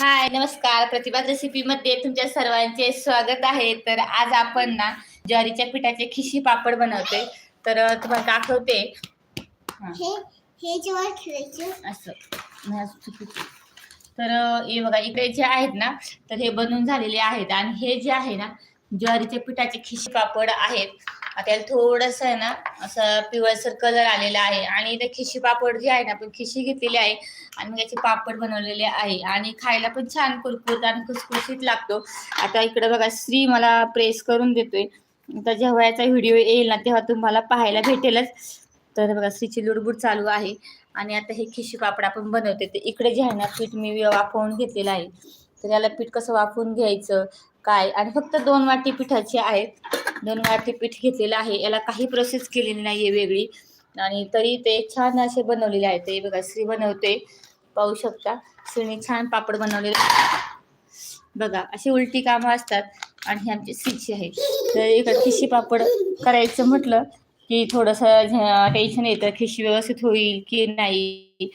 हाय नमस्कार. प्रतिभा रेसिपी मध्ये तुमच्या सर्वांचे स्वागत आहे. तर आज आपण ना ज्वारीच्या पिठाचे खिशी पापड बनवते. तर तुम्हाला दाखवते हा, हे हे जेव्हा खेळायचं. असं. चुकीचं. तर हे बघा इकडे जे आहेत ना तर हे बनवून झालेले आहेत. आणि हे जे आहे ना ज्वारीच्या पिठाचे खिशी पापड आहेत. त्याला थोडस आहे ना असं पिवळसर कलर आलेला आहे. आणि ते खिशी पापड जे आहे ना आपण खिशी घेतलेली आहे आणि मग याचे पापड बनवलेले आहे. आणि खायला पण छान कुरकुरत आणि खुसखुशीत लागतो. आता इकडे बघा श्री मला प्रेस करून देतोय. आता जेव्हा याचा व्हिडिओ येईल ना तेव्हा तुम्हाला पाहायला भेटेलच. तर बघा श्रीची लुडबुड चालू आहे. आणि आता हे खिशी पापड आपण बनवते तर इकडे जे आहे ना पीठ मी वाफवून घेतलेलं आहे. तर याला पीठ कसं वाफवून घ्यायचं? काय? आणि फक्त दोन वाटी पिठाची आहेत. दोन वाटी पीठ घेतलेलं आहे. याला काही प्रोसेस केलेली नाही आहे वेगळी. आणि तरी ते छान असे बनवलेले आहेत. ते बघा श्री बनवते. पाहू शकता. श्रीने छान पापड बनवलेले बघा अशी उलटी कामं असतात. आणि ही आमची श्रीची आहे तर इकडे खिशी पापड करायचं म्हटलं की थोडंसं टेन्शन येतं. खिशी व्यवस्थित होईल की नाही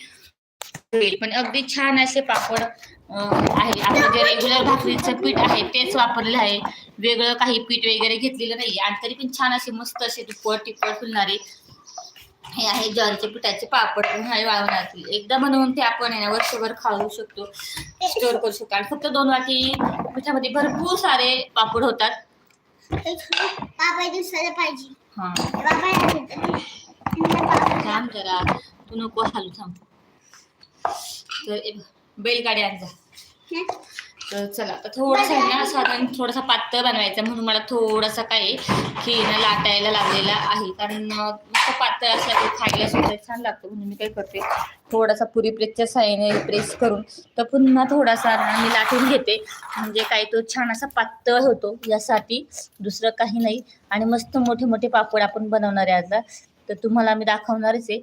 होईल. पण अगदी छान असे पापड आहे. आपलं जे रेग्युलर भाकरीचं पीठ आहे तेच वापरलेलं आहे. वेगळं काही पीठ वगैरे घेतलेलं नाही आणि तरी पण छान असे मस्त असे दुप्पट टिप्पट फुलणारे हे आहे. ज्वारीच्या पिठाचे पापड उन्हाळी वाळवण्यातील एकदा बनवून ते आपण आहे ना वर्षभर खाऊ शकतो. स्टोअर करू शकतो. आणि फक्त दोन वाटी पिठामध्ये भरपूर सारे पापड होतात. पाहिजे हा. थांब जरा. तू नको हालू थांब. तर ए- बैलगाडी आण जा. तर चला आता थोडासा आहे ना साधारण थोडासा पातळ बनवायचा म्हणून मला थोडासा काय खीर लाटायला लागलेला आहे. कारण अं, नुसतं पातळ असला की खायला सुद्धा छान लागतं. म्हणून मी काय करते थोडासा पुरी प्रेसच्या साईने प्रेस करून तर पुन्हा थोडासा ना मी लाटून घेते. म्हणजे काय तो छान असा पातळ होतो यासाठी दुसरं काही नाही. आणि मस्त मोठे मोठे पापड आपण बनवणार आहे आता. तर तुम्हाला मी दाखवणारच आहे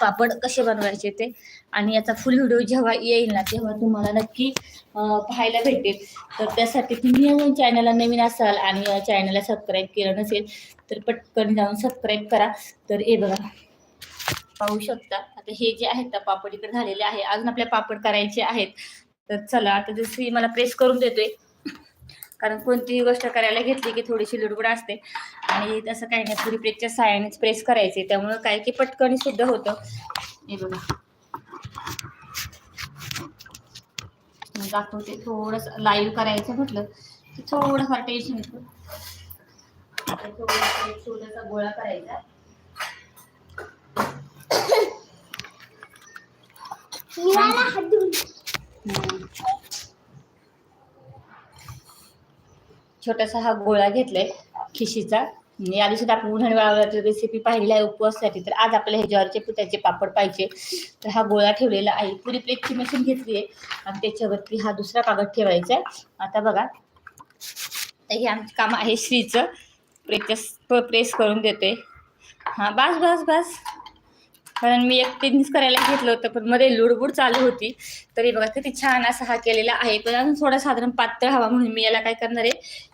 पापड कसे बनवायचे ते. आणि याचा फुल व्हिडिओ जेव्हा येईल ना तेव्हा तुम्हाला नक्की पाहायला भेटेल. तर त्यासाठी तुम्ही चॅनलला नवीन असाल आणि चॅनलला सबस्क्राईब केलं नसेल तर पटकन जाऊन सबस्क्राईब करा. तर हे बघा पाहू शकता. आता हे जे आहेत ना पापड इकडे झालेले आहे. अजून आपल्या पापड करायचे आहेत. तर चला आता जशी मला प्रेस करून देतोय. कारण कोणतीही गोष्ट करायला घेतली की थोडीशी लुडबुड असते. आणि तसं काही नाही थोडी प्रेसच्या साहाय्यानेच प्रेस करायचे. त्यामुळं काय की पटकन सुद्धा होतं. हे बघा. दाखवते थोडंसं लाईव्ह करायचं म्हटलं की थोडंफार टेन्शन येतं. थोडासा गोळा करायचा. छोटासा हा गोळा घेतलाय खिशीचा. या दिवसात आपण उन्हाळी वाळवण्याची रेसिपी पाहिलेली आहे उपवासासाठी. तर आज आपल्याला हे ज्वारीचे पुत्याचे पापड पाहिजे. तर हा गोळा ठेवलेला आहे. पुरी प्लेटची मशीन घेतली आहे. आणि त्याच्यावरती हा दुसरा कागद ठेवायचा आहे. आता बघा. तर हे आमचं काम आहे श्रीचं. प्रेस प्रेस करून देते. हां बस बस बस. कारण मी एकटीनेच करायला घेतलं होतं पण मध्ये लुडबुड चालू होती. तरी बघा किती छान असा हा केलेला आहे. पण अजून थोडा साधारण पातळ हवा म्हणून मी याला काय करणार आहे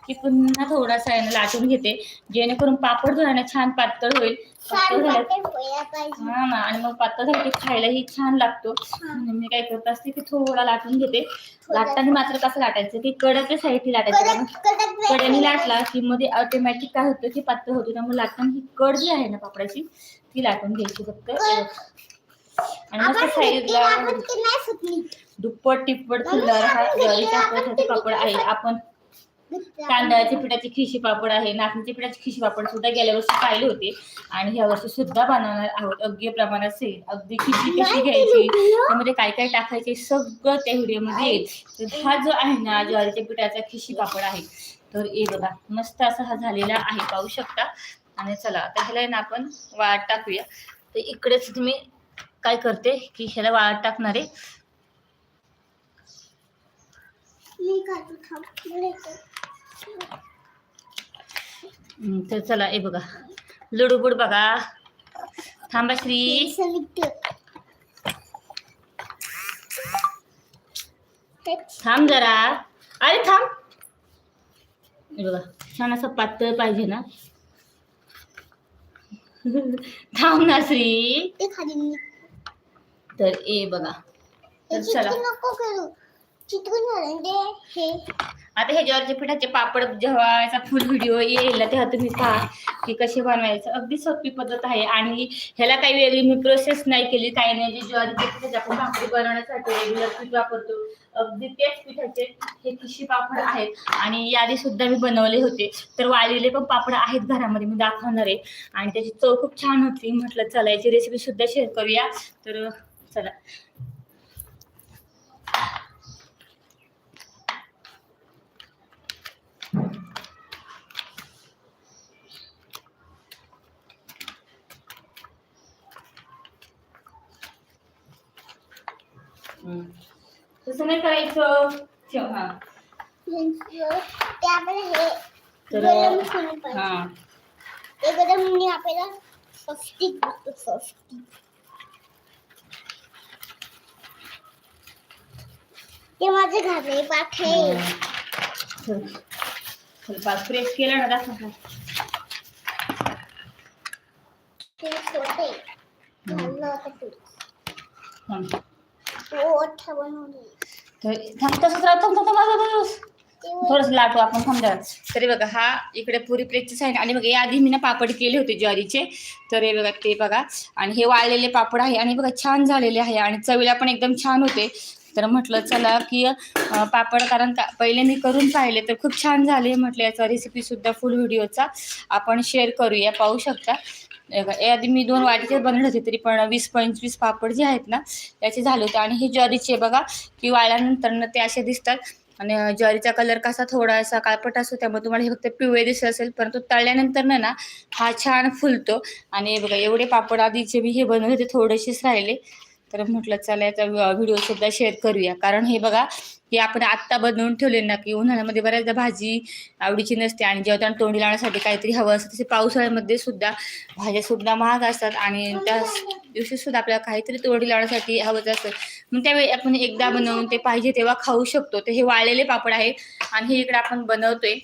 की पुन्हा थोडासा यानं लाटून घेते. जेणेकरून पापड जो आहे ना छान पातळ होईल. पातळ झालं हा ना आणि मग पातळ झालं की खायलाही छान लागतो. मी काय करत असते की थोडा लाटून घेते. लाटताना मात्र कसं लाटायचं की कडच्या साईडनी लाटायचं. कड्याने लाटला की मध्ये ऑटोमॅटिक काय होतं की पातळ होतं. त्यामुळे लाटताना ही कड जी आहे ना पापडाची ती लाटून घ्यायची फक्त. आणि मस्त साईडला दुप्पट टिप्पट फुलणारा हा पापड आहे. आपण तांदळाच्या पिठाची खिशी पापड आहे नाचणीच्या पिठाची खिशी पापड सुद्धा गेल्या वर्षी पाहिले होते. आणि ह्या वर्षी सुद्धा बनवणार आहोत. अगदी प्रमाणात सेल अगदी खिशी कशी घ्यायची? त्यामध्ये काय काय टाकायचे सगळं त्या व्हिडिओमध्ये येईल. तर हा जो आहे ना ज्वारीच्या पिठाचा खिशी पापड आहे. तर हे बघा मस्त असा हा झालेला आहे. पाहू शकता. आणि चला आता ह्याला आहे ना आपण वाळत टाकूया. तर इकडेच तुम्ही काय करते की ह्याला वाळत टाकणार आहे. तर चला हे बघा. लुडूबुड बघा. थांबा श्री. थांब जरा. अरे थांब. हे बघा छान असं पातळ पाहिजे ना. थांब ना श्री. ते खाली मी तर ए बघा. तर हे चला. चित्र नको करू. हे. आता हे ज्वारीच्या पिठाचे पापड जेव्हा याचा फुल व्हिडिओ येईल तेव्हा तुम्ही पहा की कसे बनवायचं. अगदी सोपी पद्धत आहे. आणि ह्याला काही वेगळी मी प्रोसेस नाही केली. काही नाही. जे ज्वारीच्या पिठाचे आपण भाकरी बनवण्यासाठी रेग्युलर पीठ वापरतो. अगदी त्याच पिठाचे हे किशी पापड आहेत. आणि यादी सुद्धा मी बनवले होते. तर वाळलेले पण पापड आहेत घरामध्ये मी दाखवणार आहे. आणि त्याची चव खूप छान होती. म्हटलं चला याची रेसिपी सुद्धा शेअर करूया. तर चला. तसं नाही करायचं? ठेव हा. त्यामध्ये हे तर गरम ठेवलं पाहिजे. हा. ते गरम मी आपल्याला सॉफ्टिक लागतो सॉफ्टिक ते माझे घाले पाठ आहे पाच प्रेस केला ना दाखव ते छोटे. घाललं होतं ते. थांब. हो थांब तसंच थांब थांब थांब, थांब, थांब. थोडंसं लाटू आपण थांबल्या तरी बघा हा इकडे पुरी प्लेटची साईड आणि बघा याआधी मी ना पापड केले होते ज्वारीचे. तर हे बघा ते बघा. आणि हे वाळलेले पापड आहे आणि बघा छान झालेले आहे आणि चवीला पण एकदम छान होते. तर म्हटलं चला की पापड कारण का पहिले मी करून पाहिले तर खूप छान झाले म्हटलं याचा रेसिपी सुद्धा फुल व्हिडिओचा आपण शेअर करूया पाहू शकता. याआधी मी दोन वाटीचे बनले होते तरी पण वीस पंचवीस पापड जे आहेत ना त्याचे झाले होते. आणि हे ज्वारीचे बघा की वाळल्यानंतर ना ते असे दिसतात. आणि ज्वारीचा कलर कसा थोडासा काळपट असतो त्यामुळे तुम्हाला हे फक्त पिवळे दिसत असेल. परंतु तळल्यानंतर ना हा छान फुलतो. आणि हे बघा एवढे पापड आधीचे मी हे बनवले होते थोडेसेच राहिले. तर म्हटलं चला याचा व्हिडिओ सुद्धा शेअर करूया. कारण हे बघा हे आपण आत्ता बनवून ठेवले ना की उन्हाळ्यामध्ये बऱ्याचदा भाजी आवडीची नसते आणि जेवताना तोंडी लावण्यासाठी काहीतरी हवं असतं तसे पावसाळ्यामध्ये सुद्धा भाज्या सुद्धा महाग असतात आणि त्या दिवशी सुद्धा आपल्याला काहीतरी तोंडी लावण्यासाठी हवंच असतं. मग त्यावेळी आपण एकदा बनवून ते पाहिजे तेव्हा खाऊ शकतो. तर हे वाळलेले पापड आहे आणि हे इकडे आपण बनवतोय.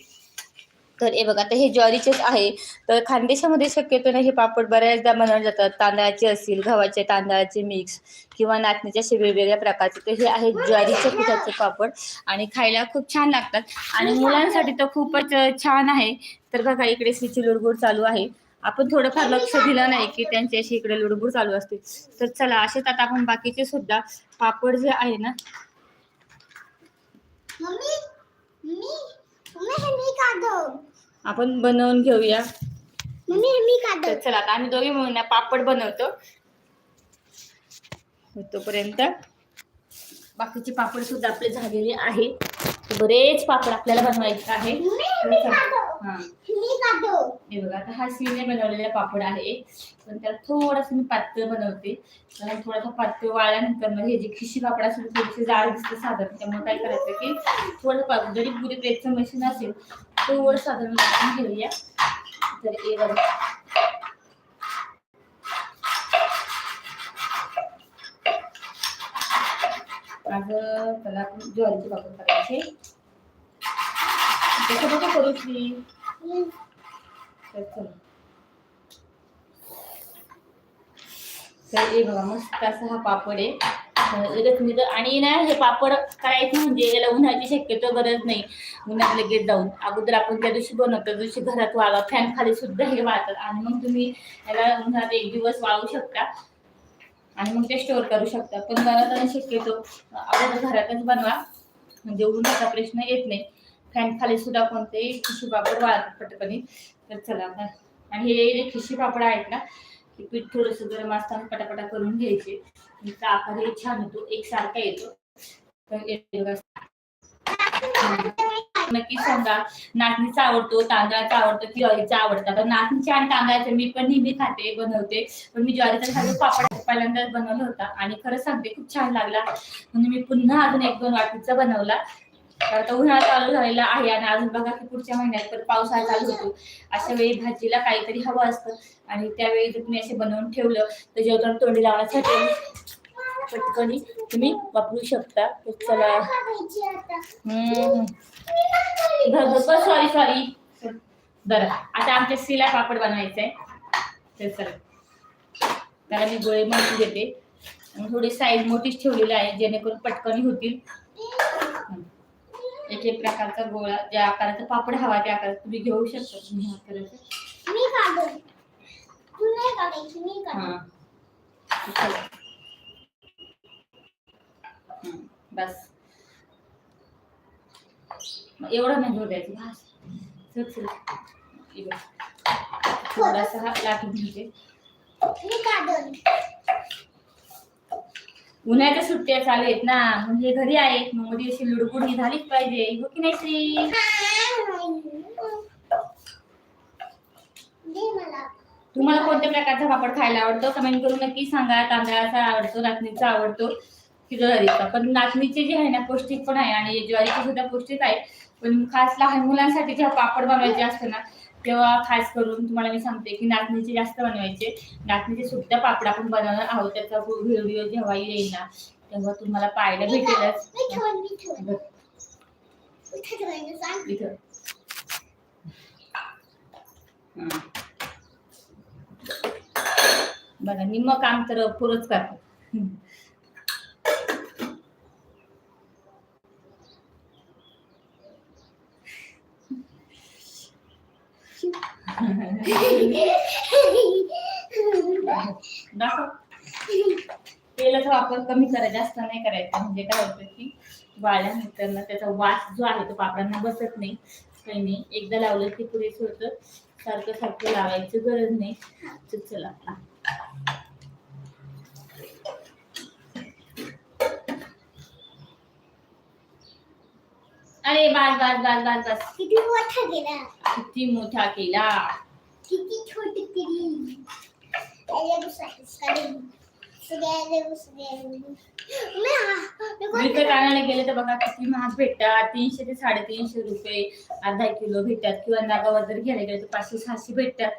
तर हे बघा आता हे ज्वारीचेच आहे. तर खानदेशामध्ये शक्यतो ना हे पापड बऱ्याचदा बनवले जातात. तांदळाचे असतील गव्हाचे तांदळाचे मिक्स किंवा नाचणीचे असे वेगवेगळ्या प्रकारचे. तर हे आहेत ज्वारीच्या पिठाचे पापड आणि खायला खूप छान लागतात. आणि मुलांसाठी तर खूपच छान आहे. तर बघा इकडे सीची लुडगुड चालू आहे. आपण थोडंफार लक्ष दिलं नाही की त्यांची अशी इकडे लुडबुड चालू असते. तर चला असेच आता आपण बाकीचे सुद्धा पापड जे आहे ना मम्मी मी मम्मी हे आपण बनवून घेऊया. मम्मी मी तर चला आता आम्ही दोघे मिळून ना पापड बनवतो. तोपर्यंत बाकीचे पापड सुद्धा आपले झालेले आहे तर बरेच पापड आपल्याला बनवायचे आहे हे. हा हे बघा आता हा सिने बनवलेला पापड आहे. पण त्याला थोडंसं मी पातळ बनवते. कारण थोडासा पातळ वाळल्यानंतर मग हे जे खिशी पापड असेल थोडेसे जाड दिसतं साधारण. त्यामुळे काय करायचं की थोडं जरी पुरी प्लेटचं मशीन असेल थोडं साधारण घेऊया. तर हे बघा माझं त्याला ज्वारीची ज्वारीचे पापड करायचे त्याचं बघा करू की तर हे बघा मस्त असा हा पापड आहे. मी तर आणि ना हे पापड करायचं म्हणजे याला उन्हाची शक्यतो गरज नाही. उन्हात लगेच जाऊन. अगोदर आपण त्या दिवशी बनवतो. त्या दिवशी घरात वाळवा. फॅन खाली सुद्धा हे वाळतात. आणि मग तुम्ही याला उन्हात एक दिवस वाळू शकता. आणि मग ते स्टोअर करू शकता. पण बनवताना शक्यतो. अगोदर घरातच बनवा. म्हणजे उन्हाचा प्रश्न येत नाही. फॅन खाली सुद्धा कोणतेही खिशी पापड वाळतात पटकनी. तर चला आणि हे जे खिशी पापड आहेत ना की पीठ थोडंसं गरम असताना पटापटा करून घ्यायचे. त्याचा आकार हे छान होतो. एकसारखा येतो. तर नक्की सांगा. नाचणीचा आवडतो तांदळाचा आवडतो की ज्वारीचा आवडतं. तर नाचणीच्या आणि तांदळाचे मी पण नेहमी खाते बनवते. पण मी ज्वारीचा खाली पापड पहिल्यांदाच बनवला होता आणि खरं सांगते खूप छान लागला. म्हणजे मी पुन्हा अजून एक दोन वाटीचा बनवला. तर आता उन्हाळा चालू झालेला आहे आणि अजून बघा की पुढच्या महिन्यात तर पावसाळा चालू होतो. अशा वेळी भाजीला काहीतरी हवं असतं आणि त्यावेळी जर तुम्ही असे बनवून ठेवलं तर जेवताना तोंडी लावण्यासाठी पटकनी तुम्ही वापरू शकता. चला. सॉरी सॉरी बरं. आता आमच्या सिला पापड बनवायचा आहे तर चला. त्याला मी गोळे म्हणून देते आणि थोडी साईज मोठीच ठेवलेली आहे जेणेकरून पटकन होतील. एक एक प्रकारचा गोळा ज्या आकाराचा पापड हवा त्या आकारात तुम्ही घेऊ शकता. तुम्ही आकाराचा. हं, बस. एवढं नाही बघ. थोडासा हा लाटून उन्हाळ्याच्या सुट्ट्या चालू आहेत ना म्हणजे घरी आहेत मग मध्ये अशी लुडबुड झालीच पाहिजे. हो की नाही श्री? तुम्हाला कोणत्या प्रकारचा पापड खायला आवडतो? कमेंट करून नक्की सांगा. तांदळाचा आवडतो नाचणीचा आवडतो. की ज्वारीचा. पण नाचणीचे जे आहे ना पौष्टिक पण आहे आणि ज्वारीचे सुद्धा पौष्टिक आहे. पण खास लहान मुलांसाठी जेव्हा पापड बनवायचे असते ना तेव्हा खास करून तुम्हाला मी सांगते की नाचणीचे जास्त बनवायचे. नाचणीचे सुद्धा पापड आपण बनवणार आहोत. त्याचा व्हिडिओ जेव्हा येईल ना तेव्हा तुम्हाला पाहायला भेटेलच. बघा. निम्म काम तर पुरच करतो दाखव. तेलाचा वापर कमी करा जास्त नाही करायचा. म्हणजे काय होतं की वाळल्यानंतर ना त्याचा वास जो आहे तो पापडांना बसत नाही. काही नाही एकदा लावलं की पुरेस होतं सारखं सारखं लावायची गरज नाही. चला अरे बास बास बास बास बास. किती मोठा गेला. किती मोठा केला. किती छोटी केली विकत आणायला गेले तर बघा किती महाग भेटतात. तीनशे ते साडेतीनशे रुपये अर्धा किलो भेटतात. किंवा नागावर जर घ्यायला गेले तर पाचशे सहाशे भेटतात.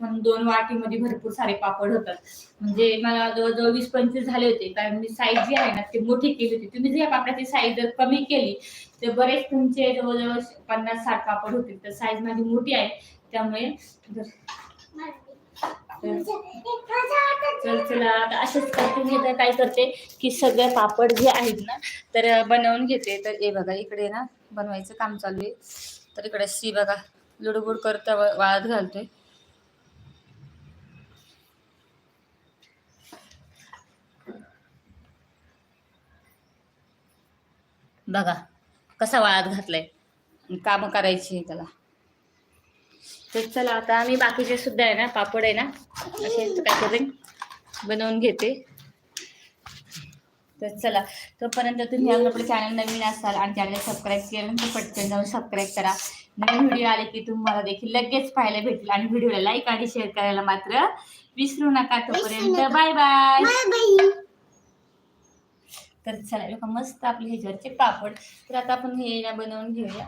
पण दोन वाटीमध्ये भरपूर सारे पापड होतात. म्हणजे मला जवळजवळ वीस पंचवीस झाले होते. कारण मी साईज जी आहे ना ते मोठी केली होती. तुम्ही जर या पापडाची साईज जर कमी केली तर बरेच तुमचे जवळजवळ पन्नास साठ पापड होतील. तर साईज माझी मोठी आहे. त्यामुळे चल चला आता असेच करते मी तर काय करते की सगळे पापड जे आहेत ना तर बनवून घेते. तर हे बघा इकडे ना बनवायचं काम चालू आहे. तर इकडे सी बघा लुडबुड करता वाळत घालतोय. बघा कसा वाळत घातलाय. कामं करायची त्याला. तर चला आता आम्ही बाकीचे सुद्धा आहे ना पापड आहे ना असे काय करेन बनवून घेते. तर चला तोपर्यंत तुम्ही आपलं चॅनल नवीन असाल आणि चॅनल सबस्क्राईब केलं तर पटकन जाऊन सबस्क्राईब करा. नवीन व्हिडिओ आले की तुम्हाला देखील लगेच पाहायला भेटेल आणि व्हिडिओला लाईक आणि शेअर करायला मात्र विसरू नका. तोपर्यंत. बाय बाय तर चला लोक मस्त आपले ह्याच्यावरचे पापड. तर आता आपण हे बनवून घेऊया.